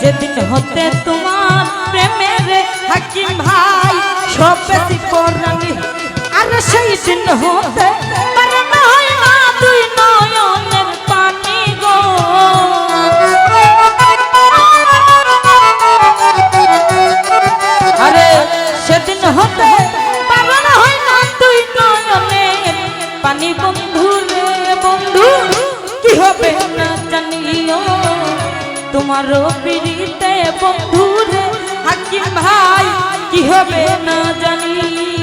যেদিন হতে তোমার প্রেমের হাকিম ভাই, সব বেশি পরাঙ্গি আর সেই দিন হতে পানি বন্ধু রে বন্ধু, কি হবে না জানিও? তোমার পিড়িতে বন্ধুরে হাকিম ভাই কি হবে না জানি।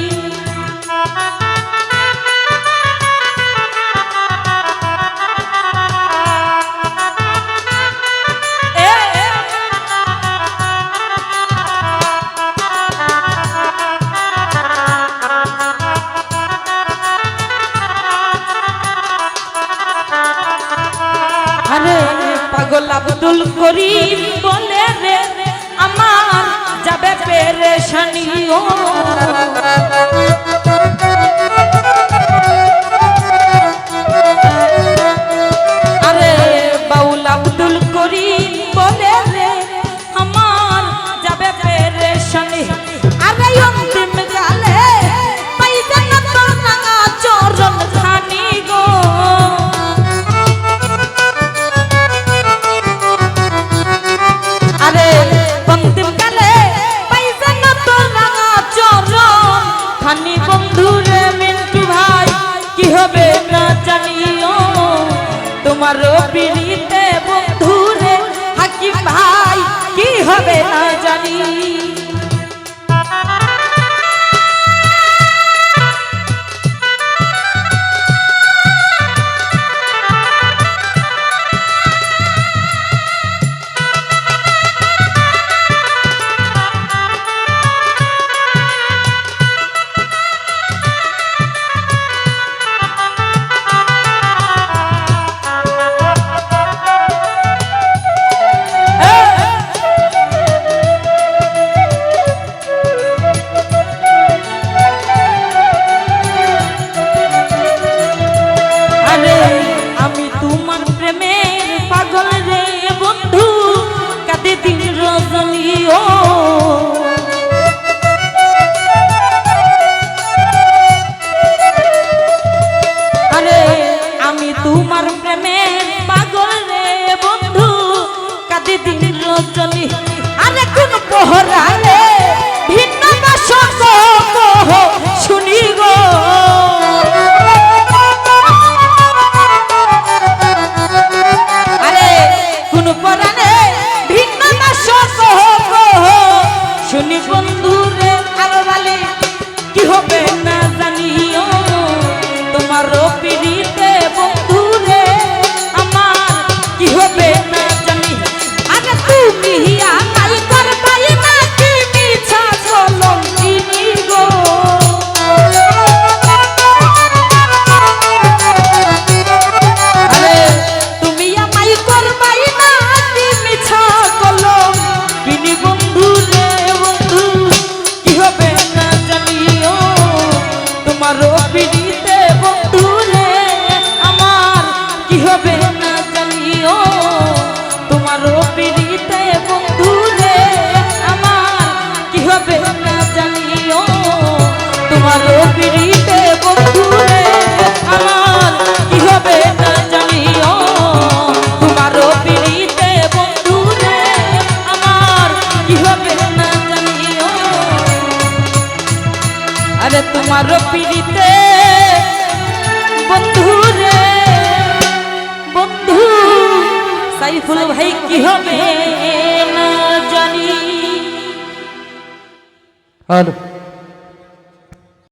আব্দুল করিম বলে রে আমার যাবে পেরেশানি শুনি বন্ধু